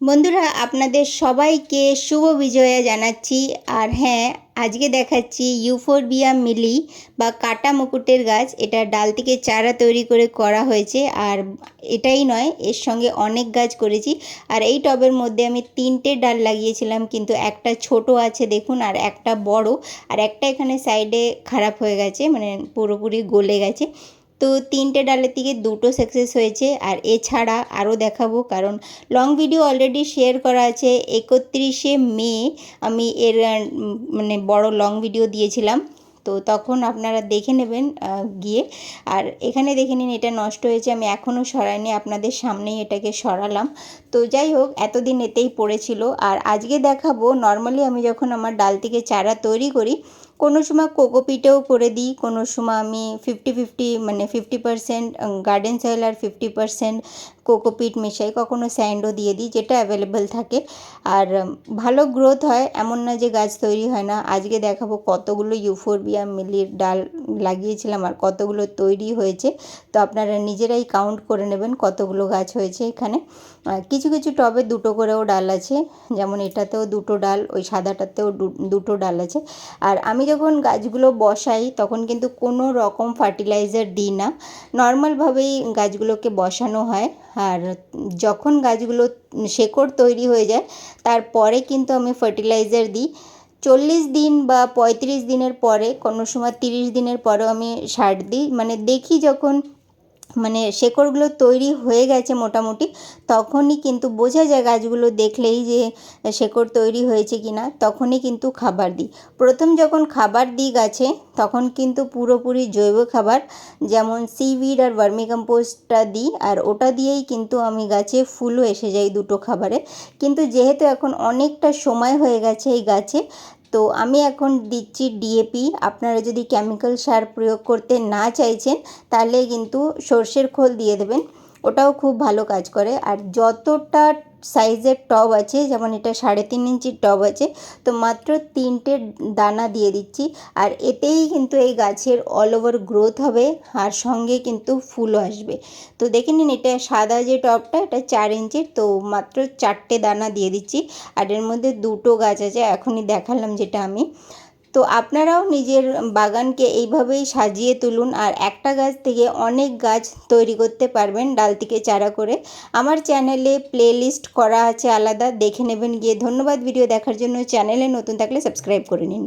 বন্ধুরা, আপনাদের সবাইকে শুভ বিজয়া জানাচ্ছি। আর হ্যাঁ আজকে দেখাচ্ছি ইউফোরবিয়া মিলি বা কাটা মুকুটের গাছ। এটা ডাল থেকে চারা তৈরি করে করা হয়েছে। আর এটাই নয়, এর সঙ্গে অনেক গাছ করেছি। আর এই টবের মধ্যে আমি তিনটে ডাল লাগিয়েছিলাম, কিন্তু একটা ছোট আছে দেখুন, আর একটা বড়। আর একটা এখানে সাইডে খারাপ হয়ে গেছে মানে পুরোপুরি গলে গেছে। তো তিনটে ডালের থেকে দুটো সাকসেস হয়েছে। আর এছাড়া আরও দেখাবো, কারণ লং ভিডিও অলরেডি শেয়ার করা আছে। একত্রিশে মে আমি এর মানে বড় লং ভিডিও দিয়েছিলাম। তো তখন আপনারা দেখে নেবেন গিয়ে। আর এখানে দেখে নিন, এটা নষ্ট হয়েছে, আমি এখনও সরাইনি, আপনাদের সামনেই এটাকে সরালাম। তো যাই হোক, এতদিন এতেই পড়েছিল। আর আজকে দেখাবো নর্মালি আমি যখন আমার ডাল থেকে চারা তৈরি করি কোনো সময় কোকোপিটেও করে দিই, কোনো সময় আমি ফিফটি ফিফটি মানে ফিফটি পারসেন্ট গার্ডেন সয়েল আর ফিফটি পারসেন্ট কোকোপিট মেশাই কখনো স্যান্ডও দিয়ে দিই, যেটা অ্যাভেলেবেল থাকে। আর ভালো গ্রোথ হয়, এমন না যে গাছ তৈরি হয় না। আজকে দেখাবো কতগুলো ইউফোরবিয়া মিলির ডাল লাগিয়েছিলাম আর কতগুলো তৈরি হয়েছে। তো আপনারা নিজেরাই কাউন্ট করে নেবেন কতগুলো গাছ হয়েছে এখানে। কিছু কিছু টবে দুটো করেও ডাল আছে, যেমন এটাতেও দুটো ডাল, ওই সাদাটাতেও দুটো ডাল আছে। আর আমি যখন গাছগুলো বসাই, তখন কিন্তু কোনো রকম ফার্টিলাইজার দিই না। নর্মালভাবেই গাছগুলোকে বসানো হয়। আর যখন গাছগুলো শেকড় তৈরি হয়ে যায়, তারপরে কিন্তু আমি ফার্টিলাইজার দিই। চল্লিশ দিন বা পঁয়ত্রিশ দিনের পরে, কোনো সময় তিরিশ দিনের পরেও আমি সার দিই। মানে দেখি যখন মানে শেকড়গুলো তৈরি হয়ে গেছে মোটামুটি, তখনই কিন্তু বোঝা যায় গাছগুলো দেখলেই যে শেকড় তৈরি হয়েছে কি না তখনই কিন্তু খাবার দিই। প্রথম যখন খাবার দিই গাছে, তখন কিন্তু পুরোপুরি জৈব খাবার, যেমন সিভিড আর ভার্মিকম্পোস্টটা দিই, আর ওটা দিয়েই কিন্তু আমি গাছে ফুলও এসে যাই দুটো খাবারে। কিন্তু যেহেতু এখন অনেকটা সময় হয়ে গেছে এই গাছে তো আমি এখন দিচ্ছি ডিএপি আপনারা যদি কেমিক্যাল সার প্রয়োগ করতে না চাইছেন, তাহলে কিন্তু সর্ষের খোল দিয়ে দেবেন। ওটাও খুব ভালো কাজ করে। আর যতটা সাইজের টব আছে, যেমন এটা সাড়ে তিন ইঞ্চির টব আছে, তো মাত্র তিনটে দানা দিয়ে দিচ্ছি। আর এতেই কিন্তু এই গাছের অল ওভার গ্রোথ হবে, আর সঙ্গে কিন্তু ফুলও আসবে। তো দেখে নিন, এটা সাদা যে টবটা, এটা চার ইঞ্চির, তো মাত্র চারটে দানা দিয়ে দিচ্ছি। আর এর মধ্যে দুটো গাছ আছে, এখনই দেখালাম যেটা আমি। তো আপনারাও নিজের বাগানকে এইভাবেই সাজিয়ে তুলুন আর একটা গাছ থেকে অনেক গাছ তৈরি করতে পারবেন ডাল থেকে চারা করে। আমার চ্যানেলে প্লেলিস্ট করা আছে আলাদা, দেখে নেবেন গিয়ে। ধন্যবাদ, ভিডিও দেখার জন্য। চ্যানেলে নতুন থাকলে সাবস্ক্রাইব করে নিন।